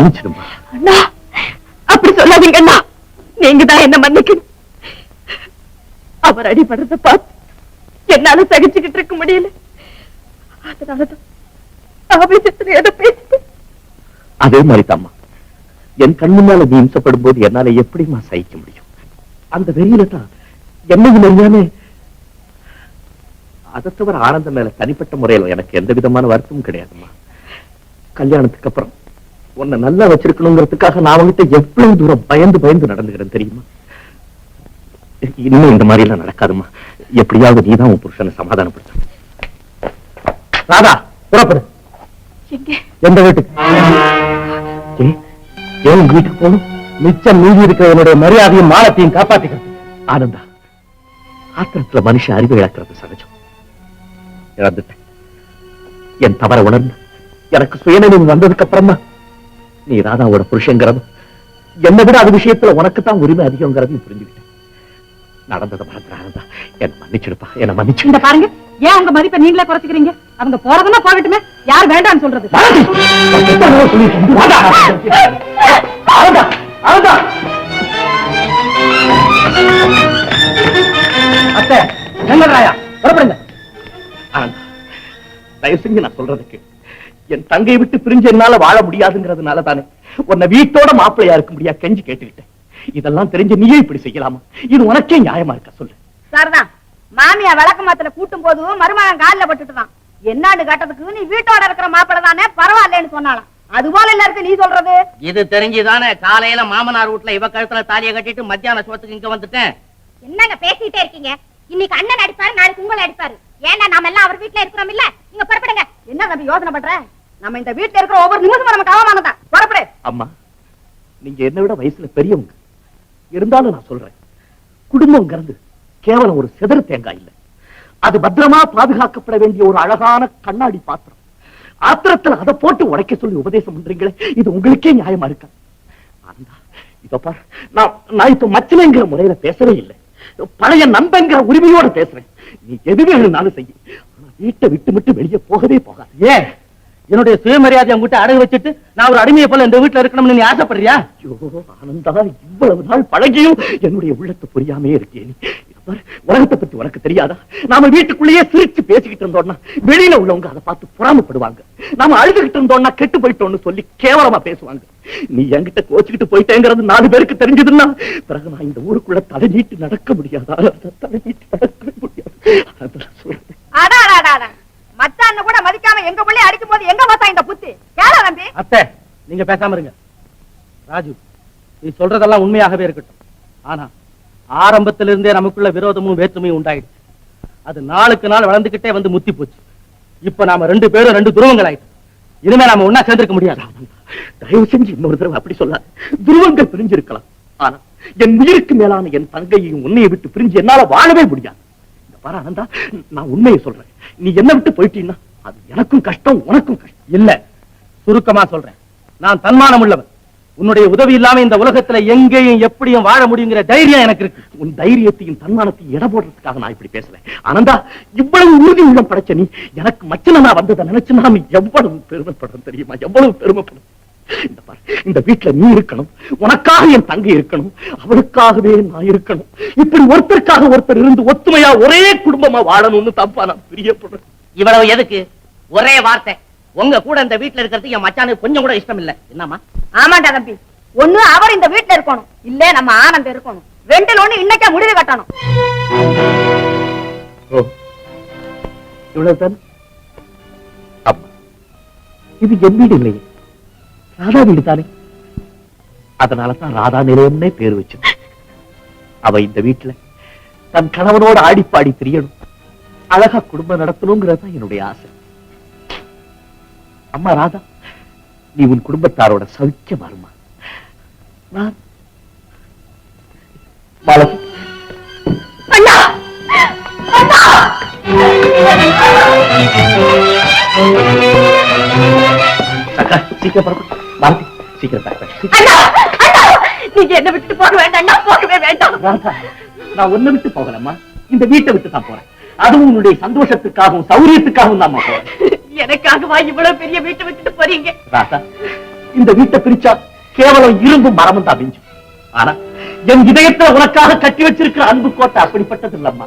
மன்னிச்சிடுமா? அண்ணா அப்படி சொல்லாதீங்க அண்ணா. நீங்க தான் என்ன மன்னிக்கணும். அவர் அடிபடுறத பார்த்து என்னால சகிச்சுக்கிட்டு இருக்க முடியல. அதனாலதான் ஆவேசத்துல ஏதோ பேசிட்டேன். அதே மாதிரி தாம்மா என் கண் முன்னால நீ இம்சப்படும் போது என்னால எப்படிம்மா சகிக்க முடியும்? அந்த வெறியில தான் என்னையும் அறியாம அதை தவிர ஆனந்த மேல தனிப்பட்ட முறையில எனக்கு எந்த விதமான வருத்தமும் கிடையாதும்மா. கல்யாணத்துக்கு அப்புறம் உன்னை நல்லா வச்சிருக்கணுங்கிறதுக்காக நான் உன்கிட்ட எவ்வளவு தூரம் பயந்து பயந்து நடந்துக்கிறேன் தெரியுமா? இன்னும் இந்த மாதிரி எல்லாம் நடக்காதும்மா எப்படியாவது நீதான் உன் புருஷனை சமாதானப்படுத்த. ராதா புறப்படு. எந்த வீட்டுக்கு? ஏன் வீட்டுக்கு போகணும்? மிச்சம் மீதி இருக்கிற என்னுடைய மரியாதையும் மானத்தையும் காப்பாத்திக்கிறது ஆனந்தா ஆத்திரத்துல மனுஷன் அறிவு இழக்கிறது சகஜம். இழந்துட்டேன். என் தவற உணர்ந்து எனக்கு சுயநினைவு வந்ததுக்கு அப்புறமா நீ ராதாவோட புருஷங்கிறதும் என்னை விட அது விஷயத்துல உனக்கு தான் உரிமை அதிகங்கிறதையும் புரிஞ்சுக்கிட்டேன் நடந்ததை மறந்துட ஆனந்தா என்ன மன்னிச்சிடுப்பா என்ன மன்னிச்சு இந்த பாருங்க ஏன் உங்க மதிப்பை நீங்களே குறைச்சிக்கிறீங்க? அவங்க போறதுன்னா போகட்டுமே யார் வேண்டாம்னு சொல்றது! அத்தை, செங்கல்ராயா, புறப்படுங்க. ஆனந்தா, தயவு செஞ்சு நான் சொல்றதுக்கு என் தங்கை விட்டு பிரிஞ்சு என்னால வாழ முடியாதுங்கிறதுனால தானே உன்னை வீட்டோட மாப்பிள்ளையா இருக்க முடியா கெஞ்சி கேட்டுக்கிட்டேன். இதெல்லாம் தெரிஞ்சு நீயே இப்படி செய்யலாமா? இது உனக்கே நியாயமா இருக்கா சொல்லு. சரிதான் மாமியா விளக்கு மாத்துல கூட்டும் போது மருமகன் காலில் பட்டுட்டுதான். என்னான்னு கேட்டதுக்கு நீ வீட்டோட இருக்கிற மாப்பிள தானே பரவாயில்லைன்னு சொன்னாலாம் அது போல இல்ல இருக்கு நீ சொல்றது? இது தெரிஞ்சுதானே காலையில மாமனார் வீட்டுல இவ கழுத்துல தாலியை கட்டிட்டு மத்தியான சோத்துக்கு இங்க வந்துட்டேன். என்னங்க பேசிட்டே இருக்கீங்க? இன்னைக்கு அண்ணன் அடிப்பாரு நாளைக்கு உங்களை அடிப்பாரு. ஏன்னா நாம எல்லாம் அவர் வீட்டுல இருக்கிறோம் இல்ல? நீங்க புறப்படுங்க. என்ன தம்பி யோசனை பண்ற? நம்ம இந்த வீட்டுல இருக்கிற ஒவ்வொரு நிமிஷமும் நமக்கு அவமானதான் புறப்படு. அம்மா நீங்க என்ன விட வயசுல பெரியவங்க. இருந்தாலும் நான் சொல்றேன் குடும்பங்கிறது கேவலம் ஒரு செதறு தேங்காய் இல்ல. அது பத்திரமா பாதுகாக்கப்பட வேண்டிய ஒரு அழகான கண்ணாடி பாத்திரம். ஆத்திரத்துல அதை போட்டு உடைக்க சொல்லி உபதேசம் பண்றீங்களே இது உங்களுக்கே நியாயமா இருக்கா? ஆனந்தா இதோ பார் நான் நான் இப்ப மச்சனைங்கிற முறையில பேசவே இல்லை. பழைய நண்பங்கிற உரிமையோட பேசுறேன். நீ எது வேணும்னாலும் செய்ய வீட்டை விட்டு விட்டு வெளியே போகவே போகாது. ஏன்? என்னுடைய சுயமரியாதை உங்ககிட்ட அடகு வச்சுட்டு நான் ஒரு அடிமையை போல இந்த வீட்டுல இருக்கணும்னு நீ ஆசைப்படுறியா? ஐயோ ஆனந்தா இவ்வளவு நாள் பழகியும் என்னுடைய உள்ளத்தை புரியாமே இருக்கே நீ. இதை பாரு, உலகத்தை பத்தி உனக்கு தெரியாதா? நாம வீட்டுக்குள்ளேயே சிரிச்சு பேசிக்கிட்டு இருந்தோம்னா வெளியில உள்ளவங்க அதை பார்த்து பொறாமப்படுவாங்க. நாம அழுதுகிட்டு இருந்தோம்னா கெட்டு போயிட்டோம்னு சொல்லி கேவலமா பேசுவாங்க. நீ என்கிட்ட கோச்சுக்கிட்டு போயிட்டேங்கிறது நாலு பேருக்கு தெரிஞ்சதுன்னா பிறகு நான் இந்த ஊருக்குள்ள தலை நீட்டு நடக்க முடியாதா? தலை நீட்டு நடக்கவே முடியாது. அதான் சொல்றேன். மச்சான் கூட மதிக்காம எங்க பிள்ளை அடிக்கும் போது எங்க மச்சான் இந்த புத்தி? கேள தம்பி. அத்தை நீங்க பேசாம இருங்க. ராஜு நீ சொல்றதெல்லாம் உண்மையாகவே இருக்கட்டும். ஆனா ஆரம்பத்திலிருந்தே நமக்குள்ள விரோதமும் வேற்றுமையும் உண்டாயிடுச்சு. அது நாளுக்கு நாள் வளர்ந்துகிட்டே வந்து முத்தி போச்சு. இப்ப நாம ரெண்டு பேரும் ரெண்டு துருவங்கள் ஆயிட்டோம் இனிமே நாம ஒன்னா சேர்ந்திருக்க முடியாது. தயவு செஞ்சு இன்னொரு தடவை அப்படி சொல்லாத. துருவங்கள் பிரிஞ்சிருக்கலாம். ஆனா என் உயிருக்கு மேலான என் தங்கையையும் உன்னையை விட்டு பிரிஞ்சு என்னால வாழவே முடியாது. இந்த ஆனந்தா நான் உண்மையை சொல்றேன். நீ என்ன விட்டு போயிட்டீன்னா அது எனக்கும் கஷ்டம் உனக்கும் கஷ்டம். இல்ல சுருக்கமா சொல்றேன். நான் தன்மானம் உள்ளவன். உன்னுடைய உதவி இல்லாம இந்த உலகத்துல எங்கேயும் எப்படியும் வாழ முடியுங்கிற தைரியம் எனக்கு இருக்கு. உன் தைரியத்தையும் தன்மானத்தையும் இட போடுறதுக்காக நான் இப்படி பேசுறேன். ஆனந்தா இவ்வளவு உறுதி உள்ளம் படைச்ச நீ எனக்கு மச்சனா வந்ததை நினைச்சு நாம எவ்வளவு பெருமைப்படும் தெரியுமா? எவ்வளவு பெருமைப்படும் இந்த வீட்டுல நீ இருக்கணும் உனக்காக என் தங்கை இருக்கணும் அவளுக்காகவே நான் இருக்கணும். இப்படி ஒருத்தருக்காக ஒருத்தர் இருந்து ஒத்துமையா ஒரே குடும்பமா வாழணும்னு தப்பா நான் பிரியப்படுறேன். இவ்வளவு எதுக்கு? ஒரே வார்த்தை. உங்க கூட இந்த வீட்டுல இருக்கிறது என் மச்சானுக்கு கொஞ்சம் கூட இஷ்டம் இல்ல. என்னமா ஆமாண்டா தம்பி. ஒண்ணு அவர் இந்த வீட்டுல இருக்கணும். இல்ல நம்ம ஆனந்தம் இருக்கணும். ரெண்டுல ஒண்ணு இன்னைக்கே முடிவு கட்டணும். அம்மா இது என் வீடு இல்லையே. ராதா வீடு தானே அதனாலதான் ராதா நிலையம்னே பேர் வச்சு அவ இந்த வீட்டுல தன் கணவனோட ஆடிப்பாடி திரியணும். அழகா குடும்பம் நடத்தணுங்கிறது என்னுடைய ஆசை. அம்மா ராதா நீ உன் குடும்பத்தாரோட சவிக்க வருமா நான் மாலதி அண்ணா! அண்ணா! அக்கா சீக்கிரம் மாலதி சீக்கிரம் பேக் நீங்க என்ன விட்டுட்டு போக வேண்டாம் நான் போகவே வேண்டாம். நான் ஒண்ணு விட்டு போகலம்மா. இந்த வீட்டை விட்டு தான் போறேன். அதுவும் உன்னுடைய சந்தோஷத்துக்காகவும் சௌரியத்துக்காகவும் தான் போறேன். எனக்காகவா இவ்வளவு பெரிய வீட்டை விட்டுட்டு போறீங்க? ராசா இந்த வீட்டை பிரிச்சா கேவலம் இரும்பு மரமும் தான் மிஞ்சும் ஆனா என் இதயத்துல உனக்காக கட்டி வச்சிருக்கிற அன்பு கோட்டை அப்படிப்பட்டது இல்லம்மா.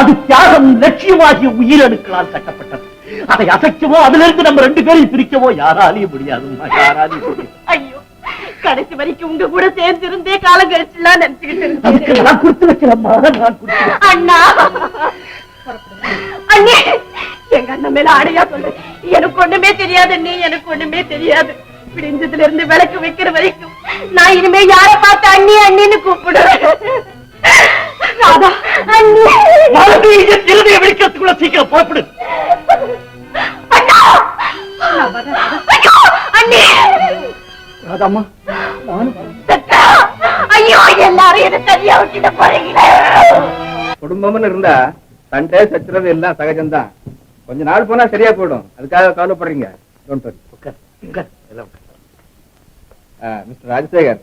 அது தியாகம் லட்சியமாகிய உயிரணுக்களால் கட்டப்பட்டது. அதை அசைக்கவோ அதுல இருந்து நம்ம ரெண்டு பேரையும் பிரிக்கவோ யாராலையும் முடியாதும்மா யாராலையும் முடியாது. ஐயோ கடைசி வரைக்கும் உங்க கூட சேர்ந்து இருந்தே காலம் கழிச்சுலாம் நினைச்சுக்கிட்டு நான் கொடுத்து வைக்கிறேம்மா நான். அண்ணா! அண்ணே! எங்க அண்ணன் மேல ஆடையா சொல்லு. எனக்கு ஒண்ணுமே தெரியாது நீ எனக்கு ஒண்ணுமே தெரியாது. பிடிஞ்சதுல இருந்து விளக்கு வைக்கிற வரைக்கும் நான் இனிமே யார பார்த்து அண்ணி அண்ணின்னு கூப்பிடுவேன்? ராதா அண்ணி! மறுபடியும் இருதய வெடிக்கிறதுக்குள்ள சீக்கிரம் புறப்படு. ராதாம்மா! ஐயோ எல்லாரும் தனியா விட்டுட்டு போறீங்களே? குடும்பம்னு இருந்தா சண்டை சச்சரவு எல்லாம் சகஜம்தான். கொஞ்ச நாள் போனா சரியா போயிடும். அதுக்காக கவலைப்படுறீங்க. மிஸ்டர் ராஜசேகர்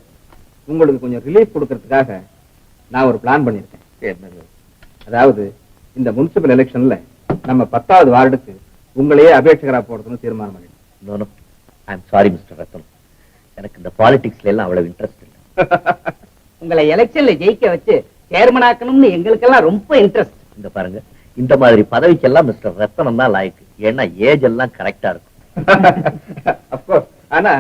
உங்களுக்கு கொஞ்சம் ரிலீஃப் கொடுக்கறதுக்காக நான் ஒரு பிளான் பண்ணியிருக்கேன்? அதாவது இந்த முனிசிபல் எலெக்ஷன்ல நம்ம பத்தாவது வார்டுக்கு உங்களையே அபேட்சகரா போடுறதுன்னு தீர்மானம் பண்ணிட்டேன். I'm sorry, Mr. ரத்தன் எனக்கு இந்த பாலிடிக்ஸ்ல எல்லாம் அவ்வளவு இன்ட்ரெஸ்ட் இல்ல. உங்களை எலெக்ஷன்ல ஜெயிக்க வச்சு சேர்மன் ஆக்கணும்னு எங்களுக்கெல்லாம் ரொம்ப இன்ட்ரெஸ்ட் இந்த பாருங்க. இந்த மாதிரி பதவிக்கெல்லாம் மிஸ்டர் ரத்தனம் தான் லாய்க்கு. ஏன்னா ஏஜ் எல்லாம் கரெக்டா இருக்கும். அப்கோர்ஸ் ஆனா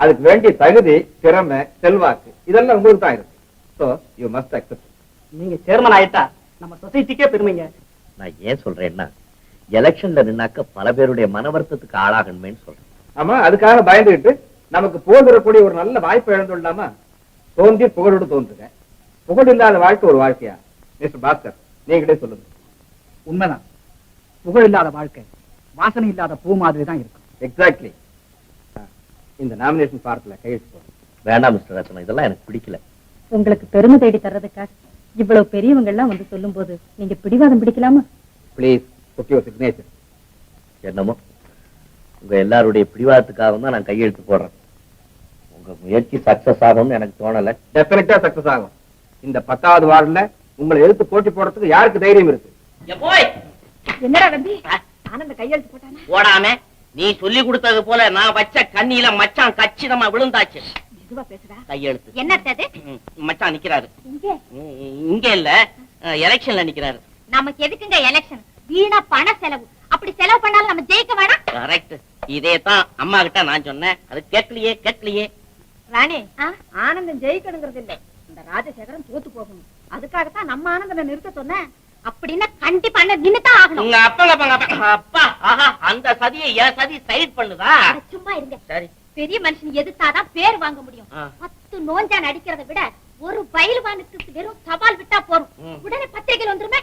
அதுக்கு வேண்டிய தகுதி திறமை செல்வாக்கு இதெல்லாம் உங்களுக்கு தான் இருக்கு. ஸோ யூ மஸ்ட் அக்செப்ட் நீங்க சேர்மன் ஆயிட்டா நம்ம சொசைட்டிக்கே பெருமைங்க. நான் ஏன் சொல்றேன்னா எலெக்ஷன்ல நின்னாக்க பல பேருடைய மனவர்த்தத்துக்கு ஆளாகணுமேன்னு சொல்றேன். ஆமா அதுக்காக பயந்துகிட்டு நமக்கு போகிறக்கூடிய ஒரு நல்ல வாய்ப்பை இழந்துள்ளாமா தோன்றி புகழோடு தோன்றுங்க புகழ் இல்லாத வாழ்க்கை ஒரு வாழ்க்கையா? மிஸ்டர் பாஸ்கர் நீங்களே சொல்லுங்க. உண்மைதான். புகழ் இல்லாத வாழ்க்கை வாசனை இல்லாத பூ மாதிரி தான் இருக்கும் எக்ஸாக்ட்லி இந்த நாமினேஷன் பார்ட்ல கையெழுத்து போடுங்க வேண்டாம் மிஸ்டர் ரத்தனம் இதெல்லாம் எனக்கு பிடிக்கல. உங்களுக்கு பெருமை தேடி தர்றதுக்காக இவ்வளவு பெரியவங்க எல்லாம் வந்து சொல்லும் போது நீங்க பிடிவாதம் பிடிக்கலாமா? ப்ளீஸ் யுவர் சிக்னேச்சர் என்னமோ? உங்க எல்லாருடைய பிடிவாதத்துக்காக தான் நான் கையெழுத்து போடுறேன். உங்க முயற்சி சக்சஸ் ஆகும்னு எனக்கு தோணல. டெஃபினட்டா சக்சஸ் ஆகும். இந்த பத்தாவது வார்டுல உங்களை எடுத்து போட்டி போடுறதுக்கு யாருக்கு தைரியம் இருக்கு? போய்! என்னடா தம்பி? ஆனந்த கையெழுத்து போட்டானா? ஓடாம நீ சொல்லி கொடுத்தது போல நான் வச்ச கண்ணியில மச்சான் கச்சிதமா விழுந்தாச்சு. மெதுவா பேசுடா. கையெழுத்து. ம், மச்சான் நிக்கிறாரு. இங்க? இல்ல. எலெக்ஷன்ல நிக்கிறாரு. நமக்கு எதுக்குங்க எலெக்ஷன் வீணா பண செலவு. அப்படி செலவு பண்ணாலும் நம்ம ஜெயிக்க வேணாம். கரெக்ட் இதே தான் அம்மா கிட்ட நான் சொன்னேன். அது கேட்கலையே கேட்கலையே. ராணி ஆ? ஆனந்தம் ஜெயிக்கணுங்கிறது இல்ல. இந்த ராஜசேகரன் தோத்து போகணும். அதுக்காகத்தான் நம்ம ஆனந்தனை நிறுத்த சொன்னேன். அப்படின்னா கண்டிப்பா நின்னுதான் ஆகணும். உங்க அப்பா அப்பா ஆஹா அந்த சதியை என் சதி சைட் பண்ணுதா? அட, சும்மா இருங்க. சரி. பெரிய மனுஷன் எதிர்த்தாதான் பேர் வாங்க முடியும். பத்து நோஞ்சா நடிக்கிறத விட ஒரு பயில்வானுக்கு வெறும் சவால் விட்டா போறோம். உடனே பத்திரிகையில் வந்துருமே.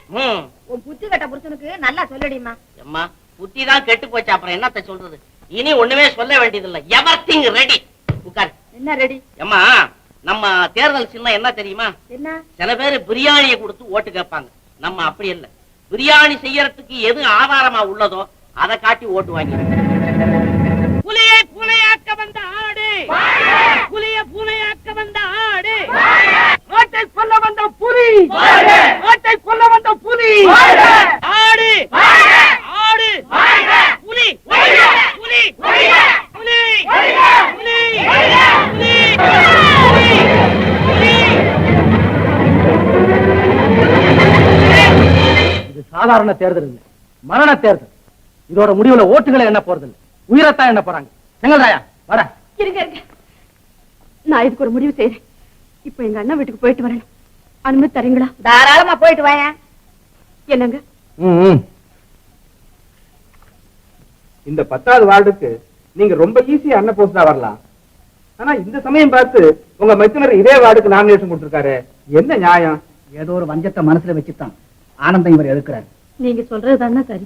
உன் புத்தி கட்ட புருஷனுக்கு நல்லா சொல்லுடிமா அம்மா புத்தி தான் கெட்டு போச்சு. அப்புறம் என்னத்த சொல்றது? இனி ஒண்ணுமே சொல்ல வேண்டியதில்லை. எவர்திங் ரெடி உட்கார். என்ன ரெடி அம்மா நம்ம தேர்தல் சின்னம் என்ன தெரியுமா? என்ன? சில பேர் பிரியாணியை கொடுத்து ஓட்டு கேட்பாங்க. நம்ம அப்படி இல்ல. பிரியாணி செய்யறதுக்கு எது ஆதாரமா உள்ளதோ அதை காட்டி ஓட்டு வாங்கி புலியை பூனையாக்க வந்த ஆடு. புலிய பூனையாக்க வந்த ஆடு. ஆட்டை கொல்ல வந்த புலி. ஆட்டை கொல்ல வந்த புலி. ஆடு. ஆடு. புலி. புலி. புலி. புலி. இது சாதாரண தேர்தல் இல்லை. மரண தேர்தல். இதோட முடிவுல ஓட்டுகளை என்ன போறது இல்லை உயிரைத்தான் என்ன போறாங்க? செங்கல்ராயா வர. இருங்க இருங்க. நான் இதுக்கு ஒரு முடிவு செய்யறேன் இப்ப எங்க அண்ணன் வீட்டுக்கு போயிட்டு வரணும் அனுமதி தரீங்களா? தாராளமா போயிட்டு வாங்க. என்னங்க? இந்த பத்தாவது வார்டுக்கு நீங்க ரொம்ப ஈஸியா அண்ணன் போஸ்டா வரலாம். ஆனா இந்த சமயம் பார்த்து உங்க மைத்துனர் இதே வார்டுக்கு நாமினேஷன் கொடுத்திருக்காரு. என்ன நியாயம்? ஏதோ ஒரு வஞ்சத்தை மனசுல வச்சுதான் ஆனந்தம் இவர் எதுக்குறாரு நீங்க சொல்றதுதானே சரி.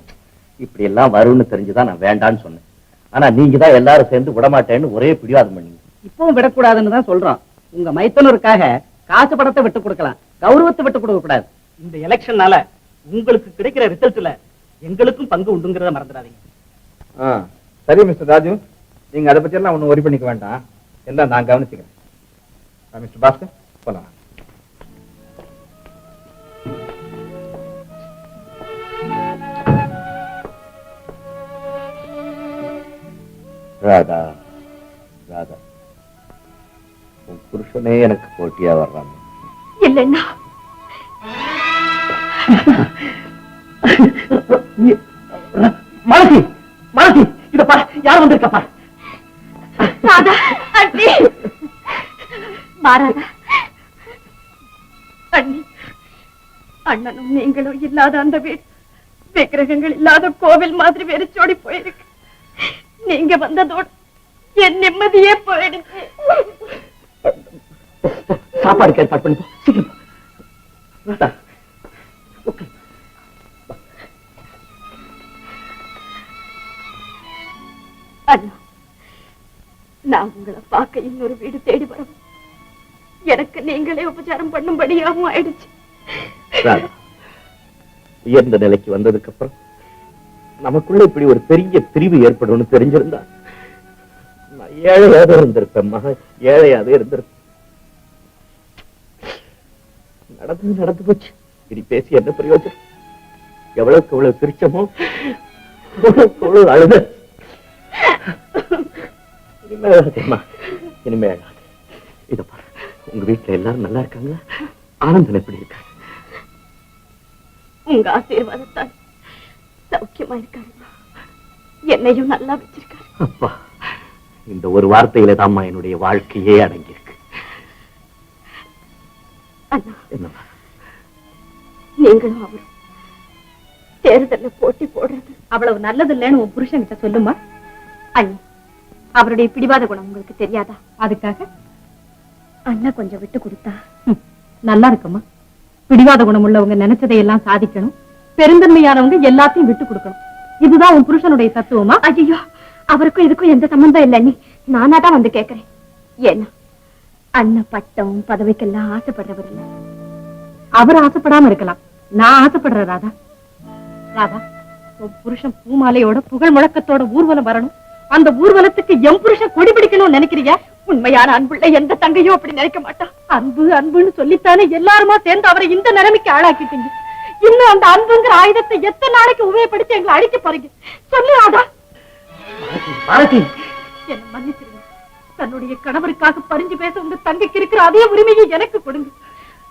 இப்படி எல்லாம் வரும்னு தெரிஞ்சுதான் நான் வேண்டான்னு சொன்னேன். ஆனா நீங்க தான் எல்லாரும் சேர்ந்து விடமாட்டேன்னு ஒரே பிடிவாதம் பண்ணீங்க. இப்பவும் விடக்கூடாதுன்னு தான் சொல்றோம். உங்க மைத்தனருக்காக காசு படத்தை விட்டு கொடுக்கலாம். கௌரவத்தை விட்டு கொடுக்க கூடாது. இந்த எலெக்ஷன்னால உங்களுக்கு கிடைக்கிற ரிசல்ட்ல எங்களுக்கும் பங்கு உண்டுங்கிறத மறந்துடாதீங்க. சரி மிஸ்டர் ராஜு. நீங்க அதை பத்தி எல்லாம் ஒண்ணும் ஒரி பண்ணிக்க வேண்டாம். எல்லாம் நான் கவனிச்சுக்கிறேன். ஆ, மிஸ்டர் பாஸ்கர் போலாம். ராதா ராதா. உன் புருஷனே எனக்கு போட்டியா வர்றாங்க இல்லைன்னா மலசி மலசி இத பாரு யார் வந்திருக்கா பாரு. ராதா அண்ணி. மாறாதா அண்ணி அண்ணனும் நீங்களும் இல்லாத அந்த வீடு விக்கிரகங்கள் இல்லாத கோவில் மாதிரி வெறிச்சோடி போயிருக்கு. நீங்க வந்ததோடு என் நிம்மதியே போயிடுச்சு. சாப்பாடு ஏற்பாடு பண்ணி. சீக்கிரம். அண்ணா நான் உங்களை பார்க்க இன்னொரு வீடு தேடி வரவும் எனக்கு நீங்களே உபச்சாரம் பண்ணும்படியாகவும் ஆயிடுச்சு. உயர்ந்த நிலைக்கு வந்ததுக்கு அப்புறம் நமக்குள்ள இப்படி ஒரு பெரிய பிரிவு ஏற்படும்னு தெரிஞ்சிருந்தா ஏழையாக இருந்திருப்பேன் மகா ஏழையாவது இருந்திருப்பேன். நடந்து நடந்து போச்சு. இனி பேசி என்ன பிரயோஜனம்? எவ்வளவுக்கு எவ்வளவு பிரிச்சமோ அவ்வளவு அழுத? இனிமே அழாதேம்மா இத பாரு உங்க வீட்டுல எல்லாரும் நல்லா இருக்காங்களா? ஆனந்தன் எப்படி இருக்காங்க உங்க ஆசீர்வாதத்தான் சௌக்கியமா இருக்காரு என்னையும் நல்லா வச்சிருக்காரு. அப்பா இந்த ஒரு வார்த்தையில தாம்மா என்னுடைய வாழ்க்கையே அடங்கியிருக்கு. நீங்களும் அவரும் தேர்தல்ல போட்டி போடுறது. அவ்வளவு நல்லது இல்லைன்னு உன் புருஷன் கிட்ட சொல்லுமா? அண்ணி அவருடைய பிடிவாத குணம் உங்களுக்கு தெரியாதா? அதுக்காக? அண்ணா கொஞ்சம் விட்டு கொடுத்தா. நல்லா இருக்குமா பிடிவாத குணம் உள்ளவங்க நினைச்சதை எல்லாம் சாதிக்கணும். பெருந்தன்மையானவங்க எல்லாத்தையும் விட்டு கொடுக்கணும். இதுதான் உன் புருஷனுடைய தத்துவமா? ஐயோ அவருக்கும் இதுக்கும் எந்த சம்பந்தம் இல்லை. அண்ணி நானா தான் வந்து கேக்குறேன் ஏன்னா அண்ணன் பட்டம் பதவிக்கெல்லாம் ஆசைப்படுறவர் இல்லை. அவர் ஆசைப்படாம இருக்கலாம். நான் ஆசைப்படுறேன் ராதா. ராதா உன் புருஷன் பூமாலையோட புகழ் முழக்கத்தோட ஊர்வலம் வரணும். அந்த ஊர்வலத்துக்கு எம் புருஷன் கொடி பிடிக்கணும்னு நினைக்கிறீங்க உண்மையான அன்புள்ள எந்த தங்கையும் அப்படி நினைக்க மாட்டா அன்பு அன்புன்னு சொல்லித்தானே எல்லாருமா சேர்ந்து அவரை இந்த நிலைமைக்கு ஆளாக்கிட்டீங்க? இன்னும் அந்த அன்புங்கிற ஆயுதத்தை எத்தனை நாளைக்கு உபயோகப்படுத்தி எங்களை அழிக்க போறீங்க? சொல்லு ராதா. பாரதி என்ன மன்னிச்சிருங்க தன்னுடைய கணவருக்காக பரிஞ்சு பேச உங்க தங்கைக்கு இருக்கிற அதே உரிமையை எனக்கு கொடுங்க.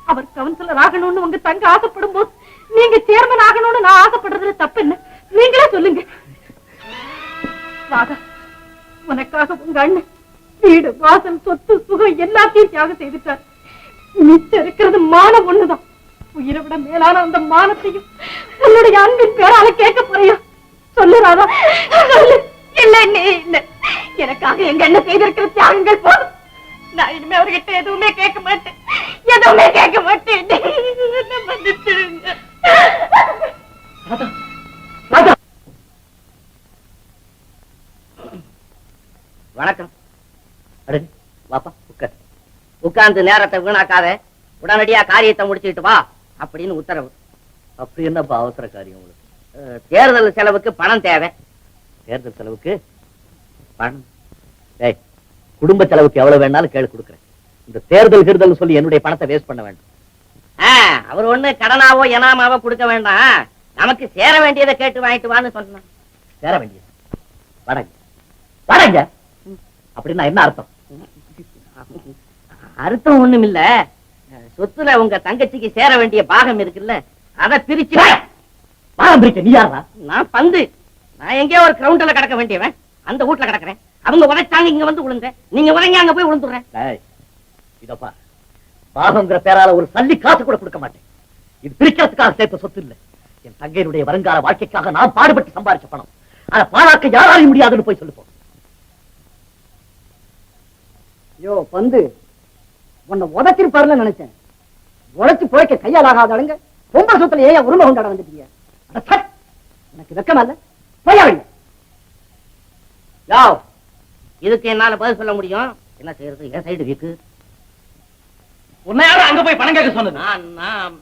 அவர் கவுன்சிலர் ஆகணும்னு உங்க தங்க ஆசைப்படும் போது நீங்க சேர்மன் ஆகணும்னு நான் ஆசைப்படுறதுல தப்பு என்ன நீங்களே சொல்லுங்க. ராதா உனக்காக உங்க அண்ணன் வீடு வாசல் சொத்து சுகம் எல்லாத்தையும் தியாகம் செய்துட்டார். மிச்சம் இருக்கிறது மானம் ஒண்ணுதான். உயிரை விட மேலான அந்த மானத்தையும் உன்னுடைய அன்பின் பேரால கேட்க போறியா? சொல்லு ராதா சொல்லு. இல்லை நீ இல்லை. எனக்காக எங்க என்ன செய்திருக்கிற தியாகங்கள் போதும். நான் இனிமே அவர்கிட்ட எதுவுமே கேட்க மாட்டேன். எதுவுமே கேட்க மாட்டேன். ராதா வணக்கம். வாப்பா உட்கார். உட்கார்ந்து நேரத்தை வீணாக்காத உடனடியா காரியத்தை முடிச்சுட்டு வா. அப்படின்னு உத்தரவு. அப்படி என்னப்பா அவசர காரியம் உங்களுக்கு? தேர்தல் செலவுக்கு பணம் தேவை. தேர்தல் செலவுக்கு பணம். டேய் குடும்ப செலவுக்கு எவ்வளவு வேணாலும் கேளு கொடுக்குறேன். இந்த தேர்தல் கிருதல் சொல்லி என்னுடைய பணத்தை வேஸ்ட் பண்ண வேண்டாம். அவர் ஒண்ணு கடனாவோ எனாமாவோ கொடுக்க வேண்டாம். நமக்கு சேர வேண்டியதை கேட்டு வாங்கிட்டு வான்னு சொன்னான். சேர வேண்டியது. வடங்க. வடங்க. அப்படின்னா என்ன அர்த்தம்? அர்த்தம் ஒண்ணும் இல்ல சொத்துல உங்க தங்கச்சிக்கு சேர வேண்டிய பாகம் இருக்குல்ல அதை பிரிச்சு பாரம்பரிக்க நீ யாரா நான் பந்து. நான் எங்கேயோ ஒரு கிரவுண்ட்ல கிடக்க வேண்டியவன். அந்த வீட்டுல கிடக்குறேன். அவங்க உதைச்சாங்க இங்க வந்து விழுங்க நீங்க உதைங்க அங்க போய் விழுந்துடுறேன் இதப்பா பாகங்கிற பேரால ஒரு சல்லி காசு கூட கொடுக்க மாட்டேன். இது பிரிக்கிறதுக்காக சேர்த்த சொத்து இல்ல. என் தங்கையினுடைய வருங்கால வாழ்க்கைக்காக நான் பாடுபட்டு சம்பாரிச்ச பணம். அத பாழாக்க யாராலையும் முடியாதுன்னு போய் சொல்லுப்போம் யோ பந்து. உன்னை உதச்சிருப்பாருன்னு நினைச்சேன். உழைச்சு போய்க்க கையால் ஆகாதாளுங்க பொம்பளை சொத்துல ஏன் உரிமை கொண்டாட வந்துட்டீங்க! உனக்கு வெக்கமா இல்ல. போயா வெளிய. யோ இதுக்கு என்னால பதில் சொல்ல முடியும்? என்ன செய்யறது என் சைடு வீக்கு. உன்னை யாரும் அங்க போய் பணம் கேட்க சொன்னது? நான்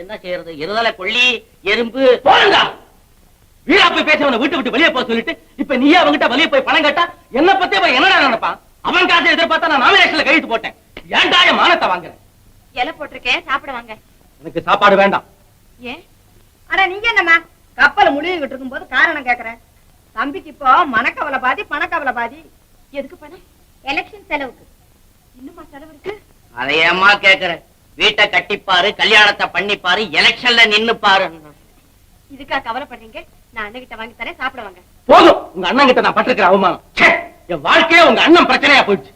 என்ன செய்யறது இருதலை கொள்ளி எறும்பு. போடுங்க. வீரா போய் பேசவன வீட்டு விட்டு வெளியே போக சொல்லிட்டு இப்ப நீயே அவங்கிட்ட வெளியே போய் பணம் கேட்டா என்ன பத்தி என்னடா நினைப்பான்? அவன் காசை எதிர்பார்த்தா நான் நாமினேஷன்ல கையெழுத்து போட்டேன். ஏன்டா என் மானத்தை வாங்குறேன் இலை போட்டிருக்கேன் சாப்பிட வாங்க. எனக்கு சாப்பாடு வேண்டாம். ஏன்? அட நீங்க என்னம்மா? கப்பல் முழுகிட்டு இருக்கும்போது காரணம் கேக்குறேன். தம்பிக்கு இப்போ மனக்கவலை பாதி பணக்கவலை பாதி. எதுக்கு பணம்? எலெக்ஷன் செலவுக்கு. இன்னுமா செலவு இருக்கு? அதை ஏம்மா கேக்குற? வீட்டை கட்டிப்பாரு கல்யாணத்தை பண்ணிப்பாரு எலெக்ஷன்ல நின்னுப்பாரு. இதுக்கா கவலைப்படுறீங்க? நான் அண்ணகிட்ட வாங்கி தரேன் சாப்பிட வாங்க. போதும். உங்க அண்ணன் கிட்ட நான் பட்டிருக்கிற அவமானம். ச்சே, என் வாழ்க்கையே உங்க அண்ணன் பிரச்சனையா போயிடுச்சு.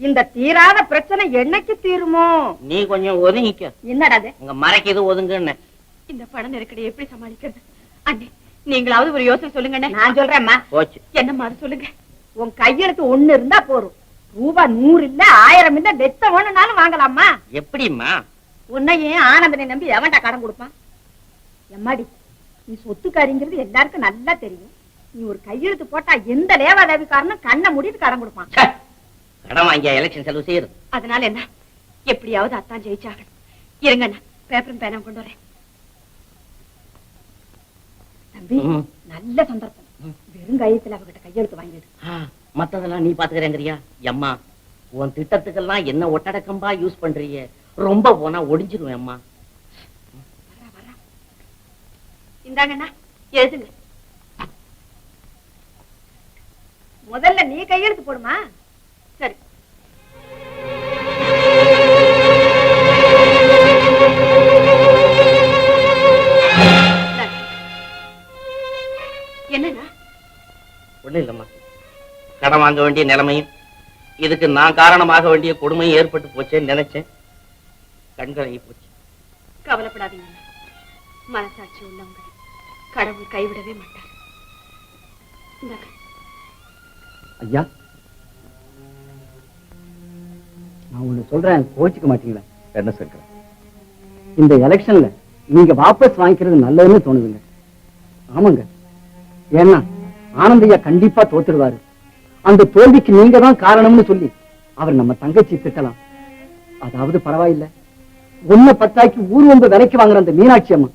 இந்த தீராத பிரச்சனை என்னைக்கு தீருமோ? நீ கொஞ்சம் ஒதுங்கிக்க. என்னடா அது உங்க மறைக்குது ஒதுங்குன்னு. இந்த பண நெருக்கடி எப்படி சமாளிக்கிறது? அண்ணே நீங்களாவது ஒரு யோசனை சொல்லுங்க நான் சொல்றேன்மா போச்சு. என்னம்மா அது சொல்லுங்க? உன் கையெழுத்து ஒண்ணு இருந்தா போறோம் ரூபாய் நூறு இல்ல ஆயிரம் இல்ல லட்சம் ஒண்ணுனாலும் வாங்கலாமா எப்படிம்மா? உன்னையே ஆனந்தனை நம்பி எவன்டா கடன் கொடுப்பான்? எம்மாடி நீ சொத்துக்காரிங்கிறது எல்லாருக்கும் நல்லா தெரியும். நீ ஒரு கையெழுத்து போட்டா எந்த லேவாதேவிக்காரனும் கண்ணை மூடிட்டு கடன் கொடுப்பான். கடன் வாங்கியா எலெக்ஷன் செலவு செய்யறது அதனால என்ன? எப்படியாவது அத்தான் ஜெயிச்சாகணும். இருங்க பேப்பரும் பேனாவும் கொண்டு வரேன். தம்பி. நல்ல சந்தர்ப்பம். வெறும் கையத்துல அவகிட்ட கையெழுத்து வாங்கிடு. மத்ததெல்லாம் நீ பாத்துக்கிறேங்கறியா? எம்மா உன் திட்டத்துக்கெல்லாம் என்ன ஒட்டடக்கம்பா யூஸ் பண்றீங்க? ரொம்ப போனா ஒடிஞ்சிருவேன் அம்மா இந்தாங்கண்ணா எழுதுங்க. முதல்ல நீ கையெழுத்து போடுமா? சரி. இல்லம்மா. கடன் வாங்க வேண்டிய நிலைமையும் இதுக்கு நான் காரணமாக வேண்டிய கொடுமையும் ஏற்பட்டு போச்சேன்னு நினைச்சேன். கண்கலங்கி போச்சு. கவலைப்படாதீங்க. மனசாட்சி உள்ளவங்க கடவுள் கைவிடவே மாட்டார். ஐயா நான் ஒண்ணு சொல்றேன் கோச்சிக்க மாட்டீங்களா. என்ன சங்கர்? இந்த எலெக்ஷன்ல நீங்க வாபஸ் வாங்கிக்கிறது நல்லதுன்னு தோணுதுங்க. ஆமாங்க. ஏன்னா ஆனந்தையா கண்டிப்பா தோத்துடுவாரு. அந்த தோல்விக்கு நீங்க தான் காரணம்னு சொல்லி அவர் நம்ம தங்கச்சி திட்டலாம். அதாவது பரவாயில்ல. ஒன்ன பத்தாக்கி ஊர் வந்து விலைக்கு வாங்குற அந்த மீனாட்சி அம்மா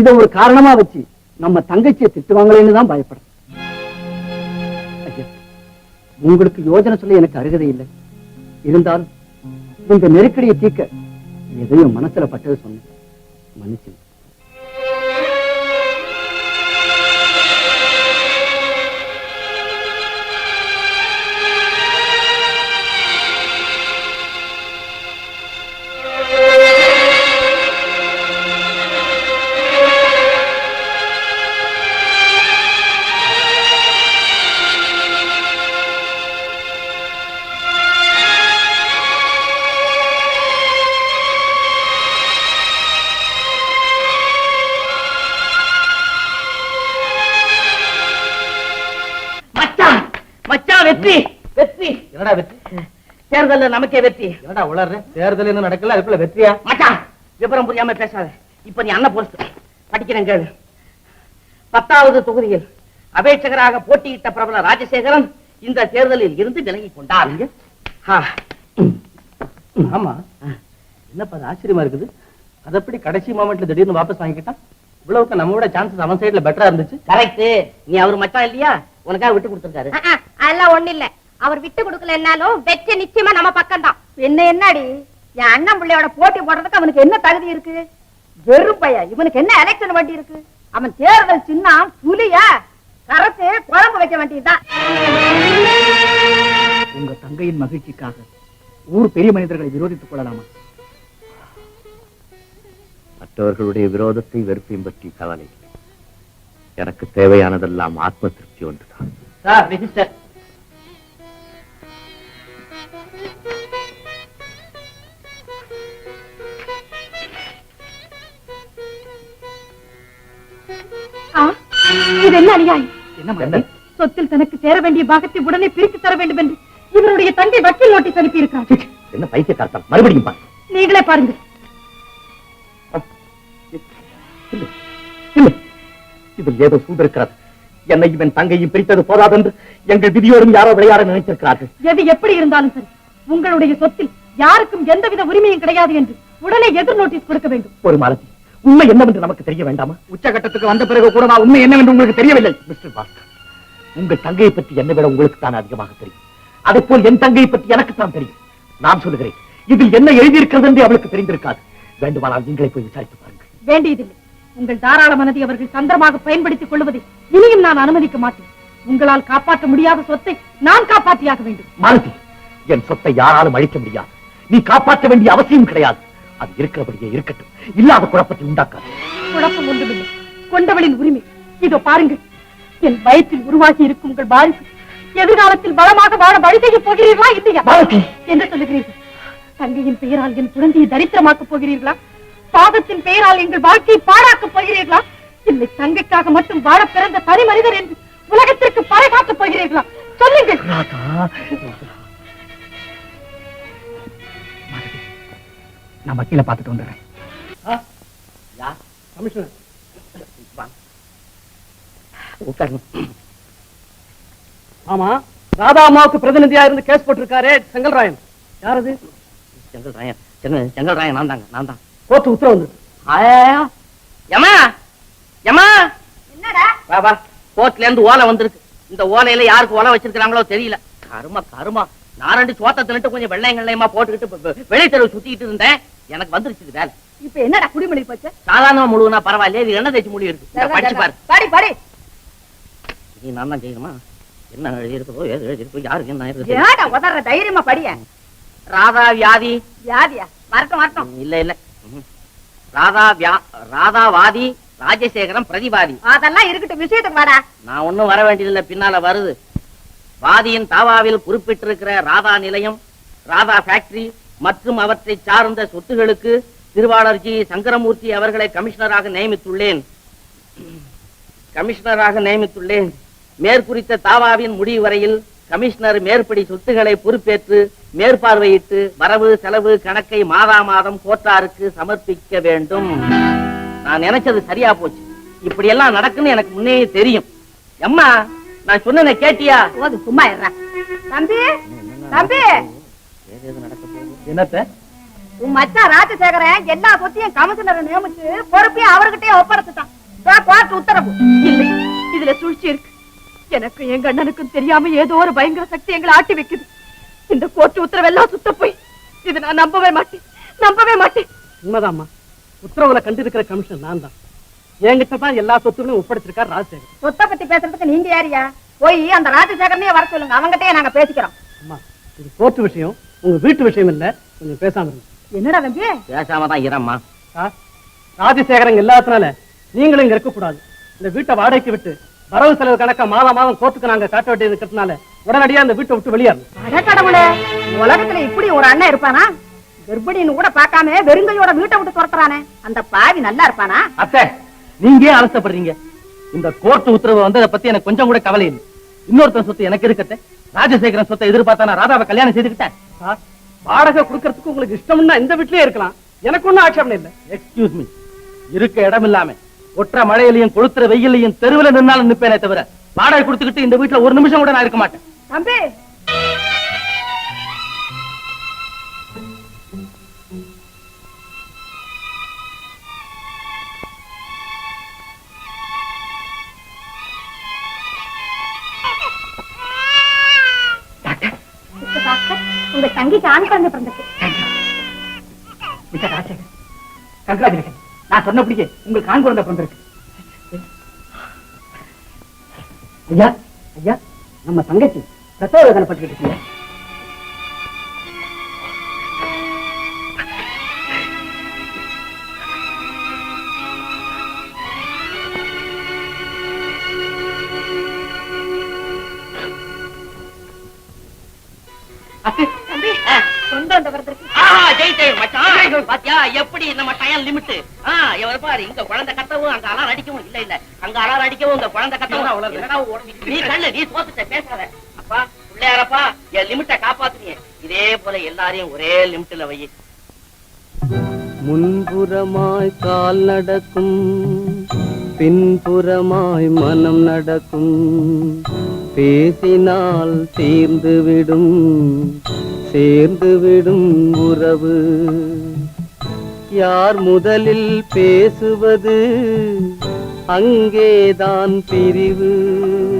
இத ஒரு காரணமா வச்சு நம்ம தங்கச்சியை திட்டுவாங்களேன்னு தான் பயப்படுறேன். உங்களுக்கு யோசனை சொல்ல எனக்கு அருகதை இல்லை. இருந்தாலும் இந்த நெருக்கடியை தீர்க்க எதையும் மனசுல பட்டது சொன்னேன். மன்னிச்சு தேர்தல்ல நமக்கே வெற்றி. என்னடா உளர்ற? தேர்தல் இன்னும் நடக்கல அதுக்குள்ள வெற்றியா? மச்சான் விவரம் புரியாம பேசாத. இப்ப நீ அண்ணன் பொறுத்து படிக்கிறேன் கேளு. பத்தாவது தொகுதியில் அபேட்சகராக போட்டியிட்ட பிரபல ராஜசேகரன் இந்த தேர்தலில் இருந்து விலகிக் கொண்டார். ஆமா. என்னப்பா அது ஆச்சரியமா இருக்குது? அது எப்படி கடைசி மொமெண்ட்ல திடீர்னு வாபஸ் வாங்கிக்கிட்டான்? இவ்வளவுக்கு நம்மளோட சான்சஸ் அவன் சைடுல பெட்டரா இருந்துச்சு. கரெக்ட் நீ அவர் மச்சான் இல்லையா? உனக்காக விட்டு கொடுத்திருக்காரு. அதெல்லாம் ஒண்ணு இல்ல. அவர் விட்டு கொடுக்கலன்னாலும் வெற்றி நிச்சயமா நம்ம பக்கம் தான் என்ன என்னடி? என் அண்ணன் பிள்ளையோட போட்டி போடுறதுக்கு அவனுக்கு என்ன தகுதி இருக்கு? வெறும் பையன். இவனுக்கு என்ன எலெக்ஷன் வண்டி இருக்கு? அவன் தேர்தல் சின்ன புலியா கரத்து குழம்பு வைக்க வேண்டியதுதான். உங்க தங்கையின் மகிழ்ச்சிக்காக ஊர் பெரிய மனிதர்களை விரோதித்துக் கொள்ளலாமா? மற்றவர்களுடைய விரோதத்தை வெறுப்பையும் பற்றி கவலை. எனக்கு தேவையானதெல்லாம் ஆத்ம திருப்தி ஒன்றுதான். இது என்ன அநியாயம்? என்ன என்ன? சொத்தில் தனக்கு சேர வேண்டிய பாகத்தை உடனே பிரித்து தர வேண்டும் என்று இவருடைய தந்தை வக்கீல் நோட்டீஸ் அனுப்பி இருக்கிறார் என்ன பைத்தியக்காரத்தம் மறுபடியும் நீங்களே பாருங்க இல்லை இல்லை. இதில் ஏதோ சூழ்ந்திருக்கிறது என்னையும் என் தங்கையும் பிரித்தது போதாதென்று எங்கள் விதியோடும் யாரோ விளையாட நினைத்திருக்கிறார்கள். எது எப்படி இருந்தாலும் சரி உங்களுடைய சொத்தில் யாருக்கும் எந்தவித உரிமையும் கிடையாது என்று உடனே எதிர் நோட்டீஸ் கொடுக்க வேண்டும். ஒரு மாலதி உண்மை என்னவென்று நமக்கு தெரிய வேண்டாமா? உச்சகட்டத்துக்கு வந்த பிறகு கூட நான் உண்மை என்னவென்று உங்களுக்கு தெரியவில்லை. மிஸ்டர் பாஸ்கர் உங்கள் தங்கையை பற்றி என்னை விட உங்களுக்கு தான் அதிகமாக தெரியும். அதே போல் என் தங்கையை பற்றி எனக்கு தான் தெரியும். நான் சொல்லுகிறேன் இதில் என்ன எழுதியிருக்கிறது என்று அவளுக்கு தெரிந்திருக்காது. வேண்டுமானால் நீங்களே போய் விசாரித்து பாருங்கள். வேண்டியதில்லை. உங்கள் தாராள மனதை அவர்கள் தந்திரமாக பயன்படுத்திக் கொள்வதை இனியும் நான் அனுமதிக்க மாட்டேன். உங்களால் காப்பாற்ற முடியாத சொத்தை நான் காப்பாற்றியாக வேண்டும். மாலதி என் சொத்தை யாராலும் அழிக்க முடியாது. நீ காப்பாற்ற வேண்டிய அவசியம் கிடையாது. அது இருக்கிறபடியே இருக்கட்டும். இல்லாத குழப்பத்தை உண்டாக்காது. குழப்பம் ஒன்றுமில்லை. கொண்டவளின் உரிமை. இதோ பாருங்கள். என் வயிற்றில் உருவாகி இருக்கும் உங்கள் வாரிசு எதிர்காலத்தில் பலமாக வாழ வழி செய்ய போகிறீர்களா இல்லையா! என்ன சொல்லுகிறீர்கள்? தங்கையின் பெயரால் என் குழந்தையை தரித்திரமாக்கப் போகிறீர்களா? பாதத்தின் பெயரால் எங்கள் வாழ்க்கையை பாழாக்கப் போகிறீர்களா? இல்லை தங்கைக்காக மட்டும் வாழ பிறந்த தனி மனிதர் என்று உலகத்திற்கு பறைகாட்டப் போகிறீர்களா? சொல்லுங்கள்! நான் வக்கீல பார்த்துட்டு வந்துடுறேன். கமிஷனர். உட்காருங்க. ஆமா ராதா அம்மாவுக்கு பிரதிநிதியா இருந்து கேஸ் போட்டிருக்காரே செங்கல்ராயன். யார் அது செங்கல் ராயன் செங்கல் செங்கல் ராயன் நான் தாங்க நான் தான். கோர்ட்டு உத்தரவு வந்து ஆயா யமா யமா என்னடா? வா வா. கோர்ட்ல இருந்து ஓலை வந்திருக்கு. இந்த ஓலையில யாருக்கு ஓலை வச்சிருக்காங்களோ தெரியல. கருமா கருமா. நான் ரெண்டு சோத்த தின்னுட்டு கொஞ்சம் வெள்ளையும் வெள்ளையமா போட்டுக்கிட்டு வெளி தெருவு சுத்திக்கிட்டு இருந்தேன். எனக்கு வந்துருச்சு வேலை. இப்ப என்னடா குடிமொழி போச்சு? சாதாரணமா முழுவனா பரவாயில்ல இது என்ன தேய்ச்சி முடி இருக்கு. படிச்சு பாரு. பாடி பாடி. நீ நான் தான் செய்யணுமா? என்ன எழுதி இருக்கோ ஏது எழுதி இருக்கோ யாருக்கு என்ன ஏடா உதற தைரியமா படிய? ராதா வியாதி. வியாதியா? வரட்டும் வரட்டும். இல்ல இல்ல. ராதா வியா ராதா வாதி ராஜசேகரம் பிரதிவாதி அதெல்லாம் இருக்கட்டும் விஷயத்துக்கு வாடா. நான் ஒண்ணும் வர வேண்டியதில்லை பின்னால வருது. வாதியின் தாவாவில் குறிப்பிட்டிருக்கிற ராதா நிலையம் ராதா ஃபேக்டரி மற்றும் அவற்றை சார்ந்த சொத்துகளுக்கு திருவாளர் ஜி. சங்கரமூர்த்தி அவர்களை கமிஷனராக நியமித்துள்ளேன். கமிஷனராக நியமித்துள்ளேன். மேற்குறித்த தாவாவின் முடிவு வரையில் கமிஷனர் மேற்படி சொத்துக்களை பொறுப்பேற்று மேற்பார்வையிட்டு வரவு செலவு கணக்கை மாதா மாதம் கோட்டாருக்கு சமர்ப்பிக்க வேண்டும். நான் நினைச்சது சரியா போச்சு. இப்படி எல்லாம் நடக்குன்னு எனக்கு முன்னே தெரியும். அம்மா நான் சொன்னதை கேட்டியா? போது சும்மா இருடா. தம்பி தம்பி. என்னத்த? உன் மச்சான் ராஜசேகரன் எல்லா சொத்தையும் கமிஷனரை நியமிச்சு பொறுப்பையும் அவர்கிட்டயே ஒப்படைச்சுட்டான். கோர்ட் உத்தரவு. இல்லை. இதுல சூழ்ச்சி இருக்கு. எனக்கு எங்க அண்ணனுக்கும் தெரியாம ஏதோ ஒரு பயங்கர சக்தி எங்களை ஆட்டி வைக்குது. இந்த கோர்ட்டு உத்தரவெல்லாம் சுத்த போய். இது நான் நம்பவே மாட்டேன். நம்பவே மாட்டேன். உண்மைதாம்மா. உத்தரவுல கண்டிருக்கிற கமிஷன் நான் தான் என்கிட்ட தான் எல்லா சொத்துகளையும் ஒப்படைச்சிருக்கார் ராஜசேகர். சொத்தை பத்தி பேசுறதுக்கு நீங்க யாரியா போய் அந்த ராஜசேகரனையே வர சொல்லுங்க. அவங்கிட்டயே நாங்க பேசிக்கிறோம். அம்மா இது கோர்ட்டு விஷயம். உங்க வீட்டு விஷயம் இல்ல. கொஞ்சம் பேசாம இருங்க. என்னடா தம்பி? பேசாம தான் இரம்மா சார், ராஜசேகரன் நீங்களும் இங்க இருக்கக்கூடாது. இந்த வீட்டை வாடகைக்கு விட்டு வரவு செலவு கணக்க மாதம் மாதம் கோர்ட்டுக்கு நாங்க காட்ட வேண்டியது இருக்கிறதுனால உடனடியா இந்த வீட்டை விட்டு அட கடவுளே உலகத்துல இப்படி ஒரு அண்ணன் இருப்பானா? கர்ப்பிணின்னு கூட பார்க்காம வெறுங்கையோட வீட்டை விட்டு துரத்துறானே. அந்த பாவி நல்லா இருப்பானா? அத்தை நீங்க ஏன் அலசப்படுறீங்க? இந்த கோர்ட் உத்தரவு வந்ததை பத்தி எனக்கு கொஞ்சம் கூட கவலை இல்லை. இன்னொருத்தன் சொத்து எனக்கு இருக்கட்டே ராஜசேகரன் சொத்தை எதிர்பார்த்தா நான் ராதாவை கல்யாணம் செய்துக்கிட்டேன். சார், வாடகை கொடுக்கறதுக்கு உங்களுக்கு இஷ்டம்னா இந்த வீட்லயே இருக்கலாம். எனக்கு ஒண்ணும் ஆட்சேபனை இல்லை. எக்ஸ்கியூஸ் மீ இருக்க இடம் இல்லாம. ஒற்ற மழையிலையும் கொளுத்துற வெயிலையும் தெருவில் நின்னாலும் நிப்பேனே தவிர வாடகை கொடுத்துக்கிட்டு இந்த வீட்டுல ஒரு நிமிஷம் கூட நான் இருக்க மாட்டேன். தம்பி தங்கிக்கு ஆண் குழந்தை பிறந்திருக்கு. மிஸ்டர் ராஜசேகர் கங்க்ராச்சுலேஷன் நான் சொன்னபடியே உங்களுக்கு ஆண் குழந்தை பிறந்திருக்கு. ஐயா ஐயா நம்ம தங்கச்சி பிரசவ வேதனை பட்டுக்கிட்டு இருக்கீங்க. தம்பி. கொண்டு வந்த ஆஹா, ஜெயிச்சேன் மச்சான். பாத்தியா எப்படி நம்ம டயம் லிமிட் எவர் பாரு இங்க குழந்தை கத்தவும் அங்க அலாரம் அடிக்கவும் இல்ல இல்ல. அங்க அலாரம் அடிக்கவும் இங்க குழந்தை கத்தவும் ஓடுது? நீ கண்ணு நீ தோத்துட்ட பேசாத. அப்பா பிள்ளையாரப்பா என் லிமிட்ட காப்பாத்துறீங்க இதே போல எல்லாரையும் ஒரே லிமிட்ல வை. முன்புறமாய் கால் நடக்கும் பின்புறமாய் மனம் நடக்கும். பேசினால் தீர்ந்துவிடும் சேர்ந்துவிடும் உறவு. யார் முதலில் பேசுவது? அங்கேதான் பிரிவு.